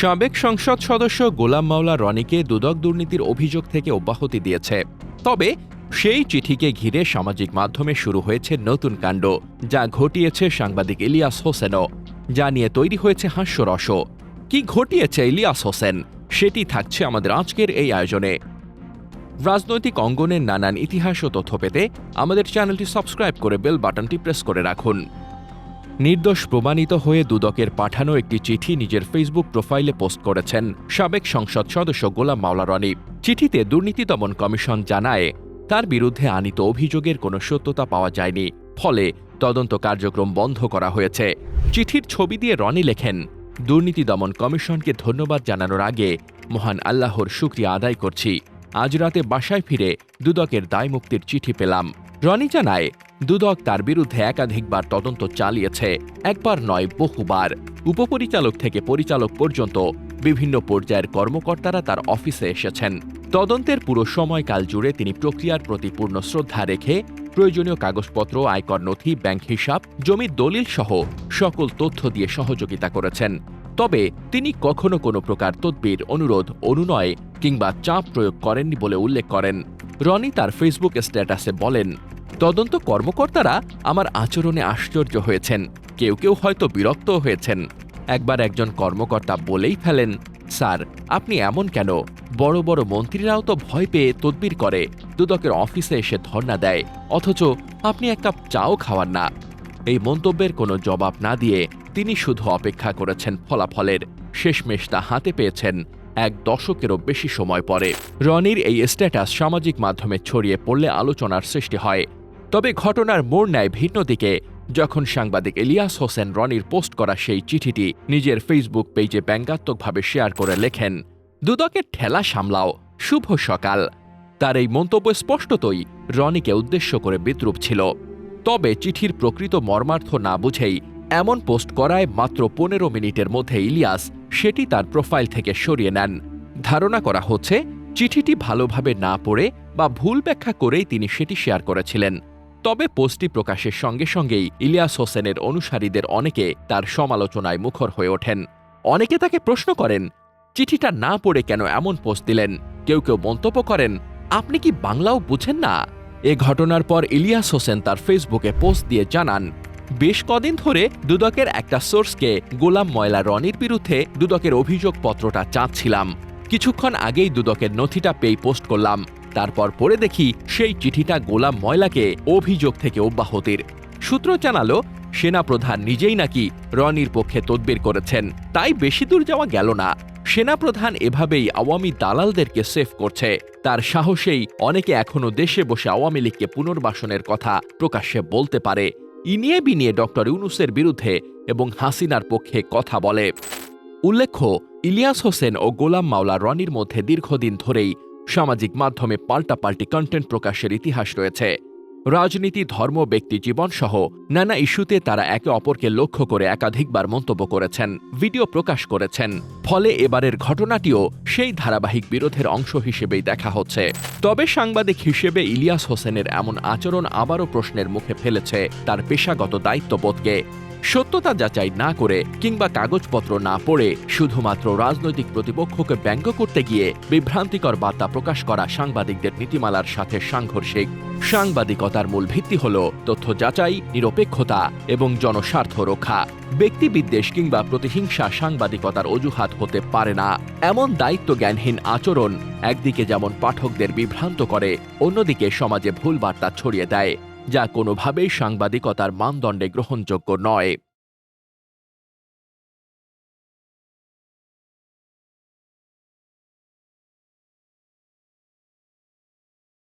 সাবেক সংসদ সদস্য গোলাম মাওলা রনিকে দুদক দুর্নীতির অভিযোগ থেকে অব্যাহতি দিয়েছে। তবে সেই চিঠিকে ঘিরে সামাজিক মাধ্যমে শুরু হয়েছে নতুন কাণ্ড, যা ঘটিয়েছে সাংবাদিক ইলিয়াস হোসেনও, যা নিয়ে তৈরি হয়েছে হাস্যরস কি ঘটিয়েছে ইলিয়াস হোসেন? সেটি থাকছে আমাদের আজকের এই আয়োজনে। রাজনৈতিক অঙ্গনের নানান ইতিহাস ও তথ্য পেতে আমাদের চ্যানেলটি সাবস্ক্রাইব করে বেল বাটনটি প্রেস করে রাখুন। নির্দোষ প্রমাণিত হয়ে দুদকের পাঠানো একটি চিঠি নিজের ফেসবুক প্রোফাইলে পোস্ট করেছেন সাবেক সংসদ সদস্য গোলাম মাওলা রনি। চিঠিতে দুর্নীতি দমন কমিশন জানায়, তার বিরুদ্ধে আনিত অভিযোগের কোনো সত্যতা পাওয়া যায়নি, ফলে তদন্ত কার্যক্রম বন্ধ করা হয়েছে। চিঠির ছবি দিয়ে রনি লেখেন, দুর্নীতি দমন কমিশনকে ধন্যবাদ জানানোর আগে মহান আল্লাহর শুক্রিয়া আদায় করছি। আজ রাতে বাসায় ফিরে দুদকের দায়মুক্তির চিঠি পেলাম। রনি জানায়, দুদক তার বিরুদ্ধে একাধিকবার তদন্ত চালিয়েছে, একবার নয়, বহুবার। উপপরিচালক থেকে পরিচালক পর্যন্ত বিভিন্ন পর্যায়ের কর্মকর্তারা তার অফিসে এসেছেন। তদন্তের পুরো সময়কাল জুড়ে তিনি প্রক্রিয়ার প্রতি পূর্ণ শ্রদ্ধা রেখে প্রয়োজনীয় কাগজপত্র, আয়কর নথি, ব্যাংক হিসাব, জমির দলিল সহ সকল তথ্য দিয়ে সহযোগিতা করেছেন। তবে তিনি কখনো কোনো প্রকার তদবির, অনুরোধ, অনুনয় কিংবা চাপ প্রয়োগ করেননি বলে উল্লেখ করেন। রনি তার ফেসবুক স্ট্যাটাসে বলেন, তদন্ত কর্মকর্তারা আমার আচরণে আশ্চর্য হয়েছেন। কেউ কেউ হয়তো বিরক্ত হয়েছেন। একবার একজন কর্মকর্তা বলেই ফেলেন, স্যার, আপনি এমন কেন? বড় বড় মন্ত্রীরাও তো ভয় পেয়ে তদবির করে। দুদকের অফিসে এসে ধর্ণা দেয়। অথচ আপনি এক কাপ চাও খাওয়ান না। এই মন্তব্যের কোনো জবাব না দিয়ে তিনি শুধু অপেক্ষা করেছেন ফলাফলের। শেষমেশ তা হাতে পেয়েছেন। এক দশকেরও বেশি সময় পরে। রনির এই স্ট্যাটাস সামাজিক মাধ্যমে ছড়িয়ে পড়লে আলোচনার সৃষ্টি হয়। তবে ঘটনার মোড় নেয় ভিন্ন দিকে। যখন সাংবাদিক ইলিয়াস হোসেন রনির পোস্ট করা সেই চিঠিটি নিজের ফেসবুক পেজে ব্যঙ্গাত্মকভাবে শেয়ার করে লেখেন, দুদকের ঠেলা সামলাও, শুভ সকাল। তার এই মন্তব্য স্পষ্টতই রনিকে উদ্দেশ্য করে বিদ্রুপ ছিল। তবে চিঠির প্রকৃত মর্মার্থ না বুঝেই এমন পোস্ট করায় মাত্র পনেরো মিনিটের মধ্যে ইলিয়াস সেটি তার প্রোফাইল থেকে সরিয়ে নেন। ধারণা করা হচ্ছে, চিঠিটি ভালোভাবে না পড়ে বা ভুল ব্যাখ্যা করেই তিনি সেটি শেয়ার করেছিলেন। তবে পোস্টটি প্রকাশের সঙ্গে সঙ্গেই ইলিয়াস হোসেনের অনুসারীদের অনেকে তার সমালোচনায় মুখর হয়ে ওঠেন। অনেকে তাকে প্রশ্ন করেন, চিঠিটা না পড়ে কেন এমন পোস্ট দিলেন? কেউ কেউ মন্তব্য করেন, আপনি কি বাংলাও বুঝেন না? এ ঘটনার পর ইলিয়াস হোসেন তার ফেসবুকে পোস্ট দিয়ে জানান বেশ কদিন ধরে দুদকের একটা সোর্সকে গোলাম ময়লা রনির বিরুদ্ধে দুদকের অভিযোগপত্রটা চাচ্ছিলাম কিছুক্ষণ আগেই দুদকের নথিটা পেয়ে পোস্ট করলাম। তারপর পড়ে দেখি সেই চিঠিটা গোলাম ময়লাকে অভিযোগ থেকে অব্যাহতির। সূত্র জানালো, সেনাপ্রধান নিজেই নাকি রনির পক্ষে তদবির করেছেন। তাই বেশি দূর যাওয়া গেল না। সেনাপ্রধান এভাবেই আওয়ামী দালালদেরকে সেফ করছে। তার সাহসেই অনেকে এখনও দেশে বসে আওয়ামী লীগকে পুনর্বাসনের কথা প্রকাশ্যে বলতে পারে। ইনিয়ে বিনিয়ে ডক্টর ইউনুসের বিরুদ্ধে এবং হাসিনার পক্ষে কথা বলে। উল্লেখ্য, ইলিয়াস হোসেন ও গোলাম মাওলা রনির মধ্যে দীর্ঘদিন ধরেই সামাজিক মাধ্যমে পাল্টাপাল্টি কন্টেন্ট প্রকাশের ইতিহাস রয়েছে। রাজনীতি, ধর্ম, ব্যক্তি জীবন সহ নানা ইস্যুতে তারা একে অপরকে লক্ষ্য করে একাধিকবার মন্তব্য করেছেন, ভিডিও প্রকাশ করেছেন। ফলে এবারের ঘটনাটিও সেই ধারাবাহিক বিরোধের অংশ হিসেবেই দেখা হচ্ছে। তবে সাংবাদিক হিসেবে ইলিয়াস হোসেনের এমন আচরণ আবারও প্রশ্নের মুখে ফেলেছে তার পেশাগত দায়িত্ববোধকে। সত্যতা যাচাই না করে কিংবা কাগজপত্র না পড়ে শুধুমাত্র রাজনৈতিক প্রতিপক্ষকে ব্যঙ্গ করতে গিয়ে বিভ্রান্তিকর বার্তা প্রকাশ করা সাংবাদিকদের নীতিমালার সাথে সাংঘর্ষিক। সাংবাদিকতার মূল ভিত্তি হল তথ্য যাচাই, নিরপেক্ষতা এবং জনস্বার্থ রক্ষা। ব্যক্তিবিদ্বেষ কিংবা প্রতিহিংসা সাংবাদিকতার অজুহাত হতে পারে না। এমন দায়িত্ব জ্ঞানহীন আচরণ একদিকে যেমন পাঠকদের বিভ্রান্ত করে, অন্যদিকে সমাজে ভুল বার্তা ছড়িয়ে দেয়। যা কোনোভাবেই সাংবাদিকতার মানদণ্ডে গ্রহণযোগ্য নয়।